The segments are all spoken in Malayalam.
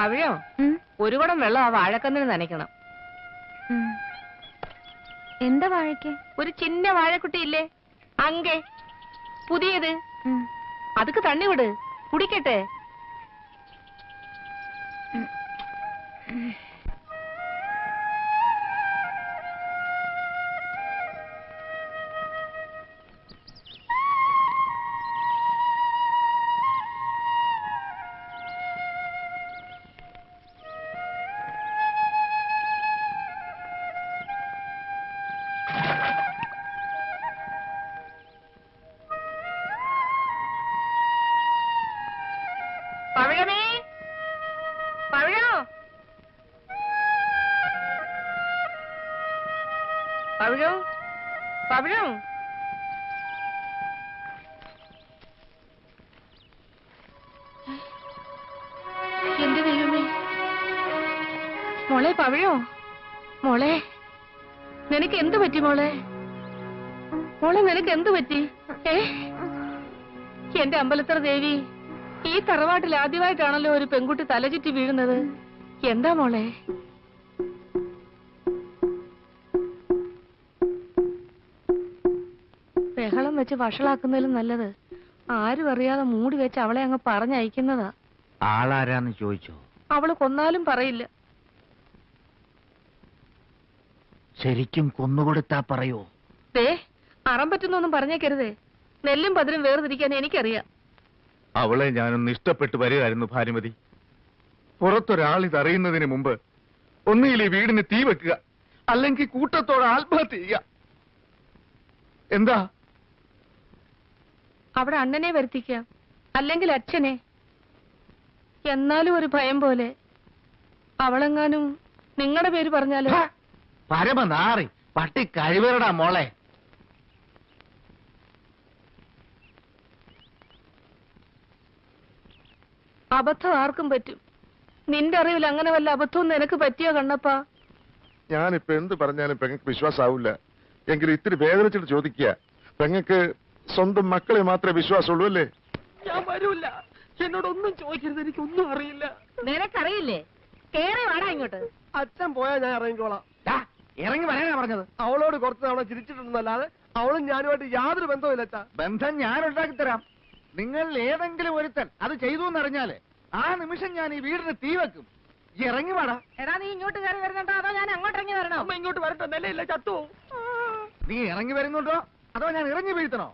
പവിഴോ ഒരു കുടം വെള്ളം ആ വാഴക്കന്നിന് നനയ്ക്കണം. എന്താ വാഴയ്ക്ക്? ഒരു ചിന്ന വാഴക്കുട്ടി ഇല്ലേ? അങ്കെ പുതിയത്. അതൊക്കെ തണ്ണി വിട് കുടിക്കട്ടെ. പവിഴോ പഴയോ പഴയോ എന്റെ ദൈവമേ. മോളെ പഴയോ മോളെ നിനക്ക് എന്ത് പറ്റി മോളെ? മോളെ നിനക്ക് എന്ത് പറ്റി? ഏ? എന്റെ അമ്പലത്തറ ദേവി ഈ തറവാട്ടിൽ ആദ്യമായിട്ടാണല്ലോ ഒരു പെൺകുട്ടി തലചുറ്റി വീഴുന്നത്. എന്താ മോളെ? ബഹളം വെച്ച് വഷളാക്കുന്നതിലും നല്ലത്. ആരും അറിയാതെ മൂടി വെച്ച് അവളെ അങ്ങ് പറഞ്ഞയക്കുന്നതാ. ആളാരാന്ന് ചോദിച്ചോ? അവൾ കൊന്നാലും പറയില്ല. ശരിക്കും കൊന്നുകൊടുത്താ പറയോ? ദേ അറം പറ്റുന്നൊന്നും പറഞ്ഞേക്കരുതേ. നെല്ലും പതിരും വേർതിരിക്കാൻ എനിക്കറിയാം. അവളെ ഞാനൊന്ന് ഇഷ്ടപ്പെട്ടു വരികയായിരുന്നു ഭാനുമതി. പുറത്തൊരാൾ ഇതറിയുന്നതിന് മുമ്പ് ഒന്നുകിൽ ഈ വീടിന് തീ വെക്കുക അല്ലെങ്കിൽ കൂട്ടത്തോടെ ആത്മഹത്യ ചെയ്യുക. എന്താ? അവിടെ അണ്ണനെ വരുത്തിക്ക അല്ലെങ്കിൽ അച്ഛനെ. എന്നാലും ഒരു ഭയം പോലെ. അവളെങ്ങാനും നിങ്ങളുടെ പേര് പറഞ്ഞാലോ? പരമ പരമനാറി പട്ടി കഴിവരടാ മോളെ. അബദ്ധം ആർക്കും പറ്റും. നിന്റെ അറിവിൽ അങ്ങനെ വല്ല അബദ്ധവും നിനക്ക് പറ്റിയോ കണ്ണപ്പ? ഞാനിപ്പോ എന്ത് പറഞ്ഞാലും പെങ്ങൾക്ക് വിശ്വാസാവില്ല എങ്കിലും ഇത്തിരി വേദനിച്ചിട്ട് ചോദിക്കുക. പെങ്ങൾക്ക് സ്വന്തം മക്കളെ മാത്രമേ വിശ്വാസമുള്ളൂ അല്ലേ? ഞാൻ വരൂല. എന്നോടൊന്നും ചോദിക്കരുത്. എനിക്കൊന്നും അറിയില്ല. നിനക്കറിയില്ലേ? കേറി വാടാ ഇങ്ങോട്ട്. അച്ഛൻ പോയാൽ ഞാൻ ഇറങ്ങിക്കോളാം. ഇറങ്ങി വരാനാ പറഞ്ഞത്. അവളോട് കുറച്ച് തവണ ചിരിച്ചിട്ടുണ്ടെന്നല്ലാതെ അവളും ഞാനുമായിട്ട് യാതൊരു ബന്ധവുമില്ല അച്ഛാ. ബന്ധം ഞാൻ ഉണ്ടാക്കി തരാം നിങ്ങൾ ഏതെങ്കിലും ഒരുത്തൻ അത് ചെയ്തു എന്നറിഞ്ഞാൽ ആ നിമിഷം ഞാൻ ഈ വീടിന് തീ വെക്കും. ഇറങ്ങി വാടാ. എടാ നീ ഇങ്ങോട്ട് കയറി വരുന്നുണ്ടോ? അതോ ഞാൻ അങ്ങോട്ട് ഇറങ്ങി വരണോ? അമ്മ ഇങ്ങോട്ട് വരട്ടെ നിലയില്ല ചത്തു നീ ഇറങ്ങി വരുന്നുണ്ടോ? അതോ ഞാൻ ഇറങ്ങി വീഴ്ത്തണോ?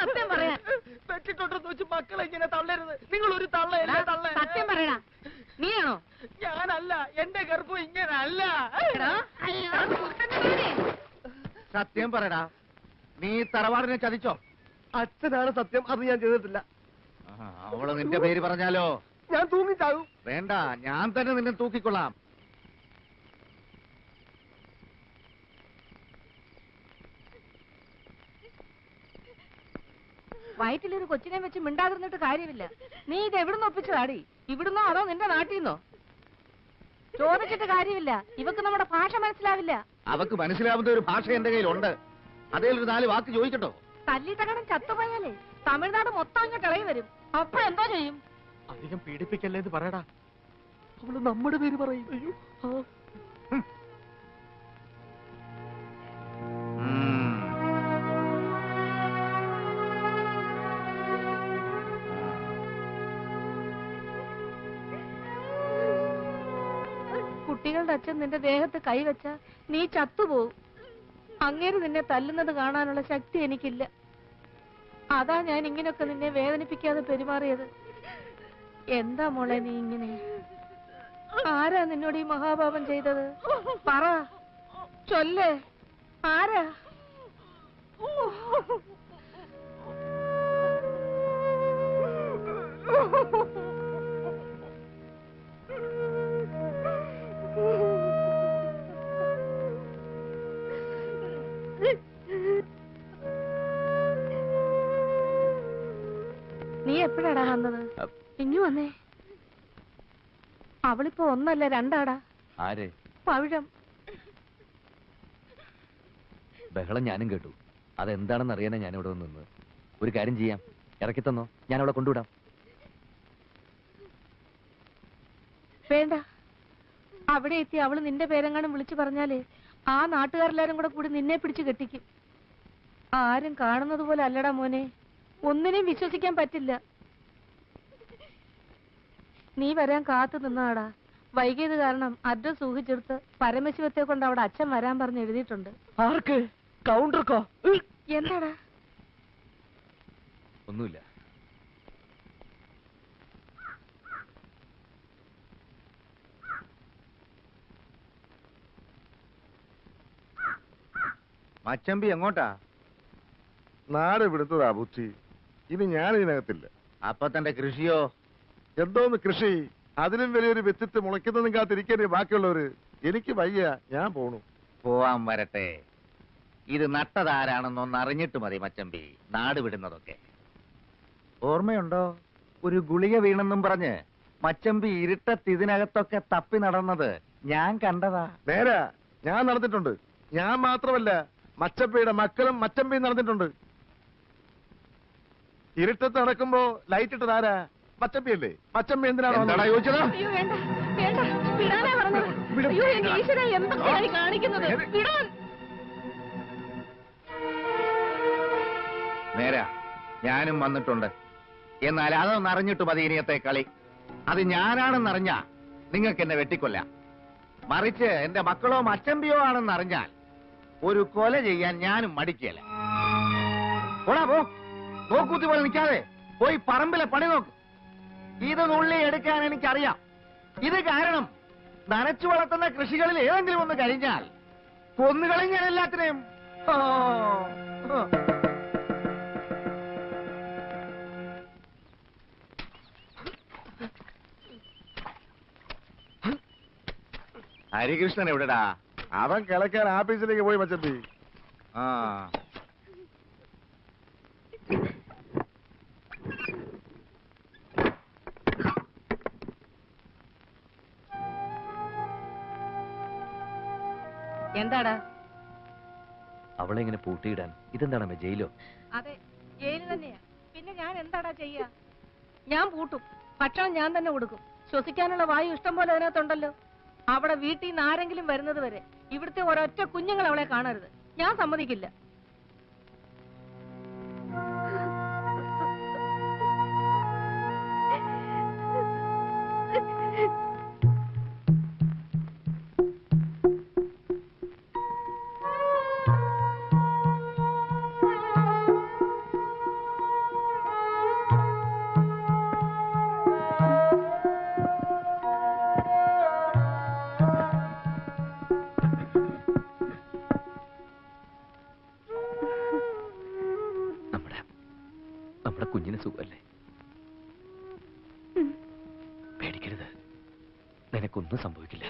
സത്യം പറയാൻ പെട്ടിട്ടുണ്ടെന്ന് വെച്ച് മക്കളെ ഇങ്ങനെ തള്ളരുത്. നിങ്ങൾ ഒരു തള്ളയല്ലേ? തള്ള സത്യം പറയടാ. നീയാണോ? ഞാനല്ല എന്റെ ഗർഭം ഇങ്ങനെ അല്ല സത്യം പറയടാ. നീ തറവാടിനെ ചതിച്ചോ? അച്ഛനാണ് സത്യം അത് ഞാൻ ചെയ്തിട്ടില്ല. ആ, അവൾ നിന്റെ പേര് പറഞ്ഞാലോ? ഞാൻ തൂങ്ങിച്ചാകും. വേണ്ട ഞാൻ തന്നെ നിന്നെ തൂക്കിക്കൊള്ളാം. വയറ്റിലൊരു കൊച്ചിനെ വെച്ച് മിണ്ടാതിരുന്നിട്ട് കാര്യമില്ല. നീ ഇത് എവിടുന്ന് ഒപ്പിച്ചതാടി ഇവിടുന്നോ അതോ നിന്റെ നാട്ടിൽ നിന്നോ ചോദിച്ചിട്ട് കാര്യമില്ല. ഇവക്ക് നമ്മുടെ ഭാഷ മനസ്സിലാവില്ല. അവക്ക് മനസ്സിലാവുന്ന ഒരു ഭാഷ എന്റെ കയ്യിലുണ്ട്. അതേ ഒരു നാല് വാക്ക് ചോദിക്കട്ടോ. തല്ലി തകടം ചത്തുപോയാലേ? തമിഴ്നാട് മൊത്തം അങ്ങ് കളയി വരും. അപ്പൊ എന്തോ ചെയ്യും? അധികം പീഡിപ്പിക്കല്ലേ എന്ന് പറയടാ. അവൾ നമ്മുടെ പേര് പറയും. അയ്യോ. കുട്ടികളുടെ അച്ഛൻ നിന്റെ ദേഹത്ത് കൈവച്ച നീ ചത്തുപോകും അങ്ങേര് നിന്നെ തല്ലുന്നത് കാണാനുള്ള ശക്തി എനിക്കില്ല. അതാ ഞാൻ ഇങ്ങനെയൊക്കെ നിന്നെ വേദനിപ്പിക്കാതെ പെരുമാറിയത്. എന്താ മോളെ നീ ഇങ്ങനെ? ആരാ നിന്നോട് ഈ മഹാപാപം ചെയ്തത്? പറ. ചൊല്ലേ. ആരാ? നീ എപ്പോഴാടാ വന്നത്? ഇങ്ങു വന്നേ. അവളിപ്പോ ഒന്നല്ല രണ്ടാടാ. ആരെ? പവിഴം. ബഹളം ഞാനും കേട്ടു. അതെന്താണെന്ന് അറിയാനാ ഞാൻ ഇവിടെ നിന്ന് ഒരു കാര്യം ചെയ്യാം. ഇറക്കി തന്നോ? ഞാൻ അവളെ കൊണ്ടുവിടാം. വേണ്ട. അവിടെ എത്തി അവൾ നിന്റെ പേരെങ്ങാനും വിളിച്ചു പറഞ്ഞാലേ ആ നാട്ടുകാരെല്ലാരും കൂടെ കൂടി നിന്നെ പിടിച്ചു കെട്ടിക്കും. ആരും കാണുന്നത് പോലെ അല്ലടാ മോനെ. ഒന്നിനെയും വിശ്വസിക്കാൻ പറ്റില്ല. നീ വരാൻ കാത്തു നിന്നാടാ വൈകിയത് കാരണം അഡ്രസ് ഊഹിച്ചെടുത്ത് പരമശിവത്തെ കൊണ്ട് അവിടെ അച്ഛൻ വരാൻ പറഞ്ഞ് എഴുതിയിട്ടുണ്ട്. ആർക്ക്? കൗണ്ടർക്കോ? എന്താടാ? ഒന്നുമില്ല. മച്ചമ്പി എങ്ങോട്ടാ? നാട് വിടുത്തതാ ബുദ്ധി. ഇനി ഞാൻ ഇതിനകത്തില്ല അപ്പൊ തന്റെ കൃഷിയോ? എന്തോന്ന് കൃഷി? അതിലും വലിയൊരു വ്യക്തിത്വം മുളയ്ക്കുന്നതും കാത്തിരിക്കേണ്ടി ബാക്കിയുള്ളവര് എനിക്ക് വയ്യ ഞാൻ പോണു. പോവാൻ വരട്ടെ. ഇത് നട്ടതാരാണെന്നൊന്ന് അറിഞ്ഞിട്ട് മതി മച്ചമ്പി നാട് വിടുന്നതൊക്കെ. ഓർമ്മയുണ്ടോ? ഒരു ഗുളിക വീണെന്നും പറഞ്ഞ് മച്ചമ്പി ഇരുട്ടത്ത് ഇതിനകത്തൊക്കെ തപ്പി നടന്നത് ഞാൻ കണ്ടതാ. നേരാ ഞാൻ നടന്നിട്ടുണ്ട്. ഞാൻ മാത്രമല്ല മച്ചമ്പിയുടെ മക്കളും മച്ചമ്പിയും നടന്നിട്ടുണ്ട്. ഇരുട്ടത്ത് നടക്കുമ്പോ ലൈറ്റ് ഇട്ടത് ആരാ മച്ചമ്പിയല്ലേ മച്ചമ്മ എന്തിനാണ് എന്താടാ ചോദിച്ചത്? അയ്യോ വേണ്ട വേണ്ട. വിടാനാ പറഞ്ഞത്. അയ്യോ എന്റെ ഈശ്വര എന്തൊക്കെയാണ് കാണിക്കുന്നത്? വിടാൻ നേരാ ഞാനും വന്നിട്ടുണ്ട്. എന്നാൽ അതൊന്ന് അറിഞ്ഞിട്ട് മതി ഇനിയത്തെ കളി. അത് ഞാനാണെന്നറിഞ്ഞ നിങ്ങൾക്ക് എന്നെ വെട്ടിക്കൊല്ല. മറിച്ച് എന്റെ മക്കളോ മച്ചമ്പിയോ ആണെന്ന് അറിഞ്ഞാൽ ഒരു കൊല ചെയ്യാൻ ഞാനും മടിക്കല. പോടാ പോ. നോക്കൂത്തി പോലെ നിൽക്കാതെ പോയി പറമ്പിലെ പണി നോക്ക്. ഇത് നുള്ളി എടുക്കാൻ എനിക്കറിയാം. ഇത് കാരണം നനച്ചു വളർത്തുന്ന കൃഷികളിൽ ഏതെങ്കിലും ഒന്ന് കഴിഞ്ഞാൽ കൊന്നുകളും ഞാൻ എല്ലാത്തിനെയും. ഹരികൃഷ്ണൻ എവിടെടാ? അവൻ കിളക്കാൻ ആഫീസിലേക്ക് പോയി മച്ചത്തി ആ. എന്താടാ? അവളെ ഇങ്ങനെ പൂട്ടിയിടാൻ. ഇതെന്താണ് ജയിലോ? അതെ ജയിൽ തന്നെയാ. പിന്നെ ഞാൻ എന്താടാ ചെയ്യാ? ഞാൻ പൂട്ടും. ഭക്ഷണം ഞാൻ തന്നെ കൊടുക്കും. ശ്വസിക്കാനുള്ള വായു ഇഷ്ടം പോലെ അതിനകത്തുണ്ടല്ലോ. അവിടെ വീട്ടിൽ നിന്ന് ആരെങ്കിലും വരുന്നത് വരെ ഇവിടുത്തെ ഒരൊറ്റ കുഞ്ഞുങ്ങൾ അവളെ കാണരുത്. ഞാൻ സമ്മതിക്കില്ല. നമ്മുടെ കുഞ്ഞിന് സുഖമല്ലേ പേടിക്കരുത് നിനക്കൊന്നും സംഭവിക്കില്ല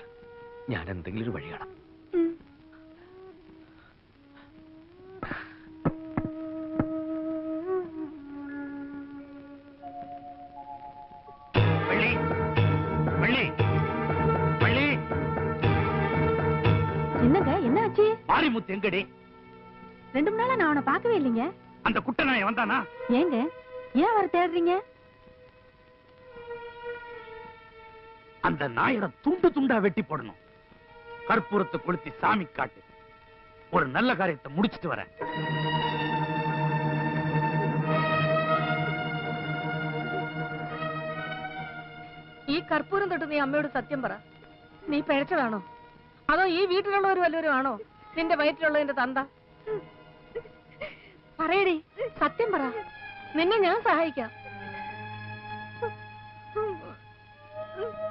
ഞാൻ എന്തെങ്കിലും ഒരു വഴി കാണാം வள்ளி வள்ளி வள்ளி என்னங்க என்ன ஆச்சு மாரிமுத்து எங்கடி ரெண்டு மூணு நாளா நான் அவனை பார்க்கவே இல்லைங்க அந்த குட்ட நாய் வந்தானா ஏங்க ஏன் அவரை தேடுறீங்க அந்த நாயோட துண்டு துண்டா வெட்டி போடணும் கற்பூரத்தை கொளுத்தி சாமி காட்டு ஒரு நல்ல காரியத்தை முடிச்சிட்டு வரேன் ഈ കർപ്പൂരം തൊട്ട് നീ അമ്മയോട് സത്യം പറ നീ പിഴച്ചതാണോ അതോ ഈ വീട്ടിലുള്ളവർ വല്ലവരും ആണോ നിന്റെ വയറ്റിലുള്ളതിന്റെ തന്ത പറയടി. സത്യം പറ. നിന്നെ ഞാൻ സഹായിക്കാം.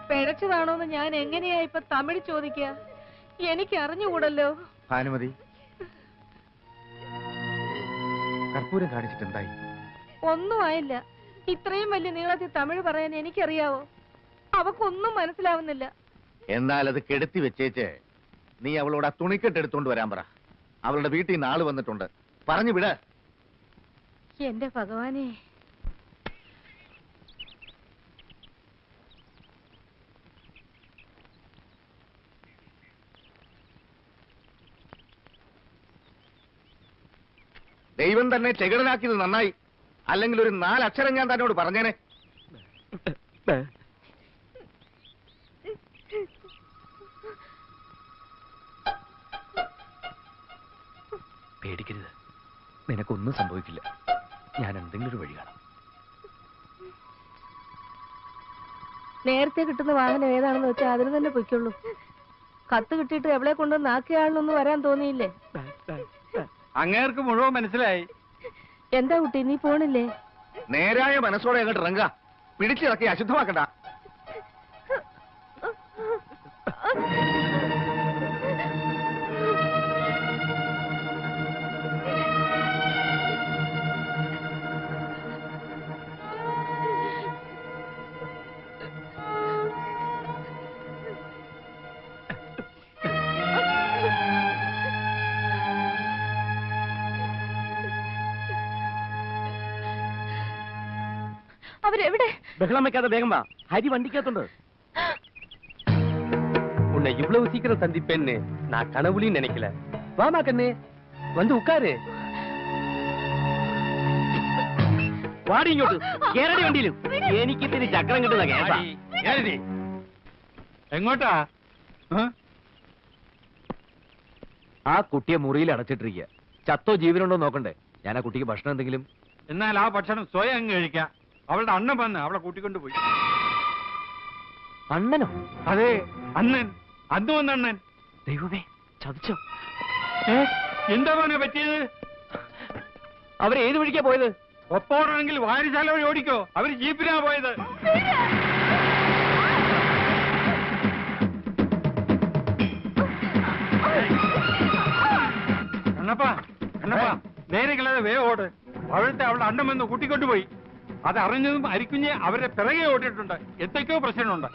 പിഴച്ചതാണോന്ന് ഞാൻ എങ്ങനെയാ ഇപ്പൊ തമിഴ് ചോദിക്കുക എനിക്ക് അറിഞ്ഞുകൂടല്ലോ. ഭാനുമതി. കർപ്പൂരം കാണിച്ചിട്ടുണ്ടായി ഒന്നും ആയില്ല. ഇത്രയും വലിയ നീളത്തിൽ തമിഴ് പറയാൻ എനിക്കറിയാവോ? അവക്കൊന്നും മനസ്സിലാവുന്നില്ല. എന്നാൽ അത് കെടുത്തി വെച്ചേച്ച് നീ അവളോട് ആ തുണിക്കെട്ട് എടുത്തോണ്ട് വരാൻ പറ. അവളുടെ വീട്ടിൽ നിന്ന് ആൾ വന്നിട്ടുണ്ട്. പറഞ്ഞു വിട. എന്റെ ഭഗവാനെ. ദൈവം തന്നെ ചെകിടനാക്കിയത് നന്നായി. അല്ലെങ്കിൽ ഒരു നാലക്ഷരം ഞാൻ തന്നോട് പറഞ്ഞേനെ. പേടിക്കരുത്. നിനക്കൊന്നും സംഭവിക്കില്ല. ഞാൻ എന്തെങ്കിലും ഒരു വഴി കാണാം. നേരത്തെ കിട്ടുന്ന വാഹനം ഏതാണെന്ന് വെച്ചാൽ അതിന് തന്നെ പൊയ്ക്കുള്ളൂ. കത്ത് കിട്ടിയിട്ട് എവിടെ കൊണ്ടുവന്ന് ആക്കിയാണെന്നൊന്നും വരാൻ തോന്നിയില്ലേ? അങ്ങേർക്ക് മുഴുവൻ മനസ്സിലായി. എന്താ കുട്ടി നീ പോണില്ലേ? നേരായ മനസ്സോടെ അങ്ങോട്ട് ഇറങ്ങുക. പിടിച്ചിറക്കി അശുദ്ധമാക്കണ്ട. അവരെവിടെ ബഹളം വെക്കാതെ വേഗം വാ ഹരി വണ്ടിക്കകത്തുണ്ട് உன்னை இவ்வளவு சீக்கிரம் சந்திப்பேன்னு நான் கனவுலையும் நினைக்கல வாமா கண்ணு வந்து உட்காரு വാടി ഇങ്ങോട്ട് കേരള വണ്ടിയിലും എനിക്ക് ഇത്തിരി ചക്രം കിട്ടുന്ന കേസാ എങ്ങോട്ടാ ആ കുട്ടിയെ മുറിയിൽ അടച്ചിട്ടിരിക്കുക ചത്തോ ജീവനുണ്ടോ നോക്കണ്ടേ ഞാൻ ആ കുട്ടിക്ക് ഭക്ഷണം എന്തെങ്കിലും എന്നാൽ ആ ഭക്ഷണം സ്വയം അങ്ങ് കഴിക്കാം അവളുടെ അണ്ണൻ വന്ന് അവളെ കൂട്ടിക്കൊണ്ടുപോയി അണ്ണനോ? അതെ അണ്ണൻ. അന്ന് വന്ന അണ്ണൻ. ദൈവമേ ചതിച്ചോ? എന്താ മോനെ പറ്റിയത്? അവർ ഏത് വഴിക്കാ പോയത്? ഒപ്പോടാണെങ്കിൽ വാരിശാല വഴി ഓടിക്കോ. അവർ ജീപ്പിനാ പോയത്. കണ്ണപ്പാ കണ്ണപ്പാ. നേരെ കളയാതെ വേഗം ഓട്. അവിടുത്തെ അവളുടെ അണ്ണൻ വന്ന് കൂട്ടിക്കൊണ്ടുപോയി അത് അറിഞ്ഞതും അരിക്കുഞ്ഞ് അവരുടെ പിറകെ ഓടിയിട്ടുണ്ട്. എന്തൊക്കെയോ പ്രശ്നമുണ്ട്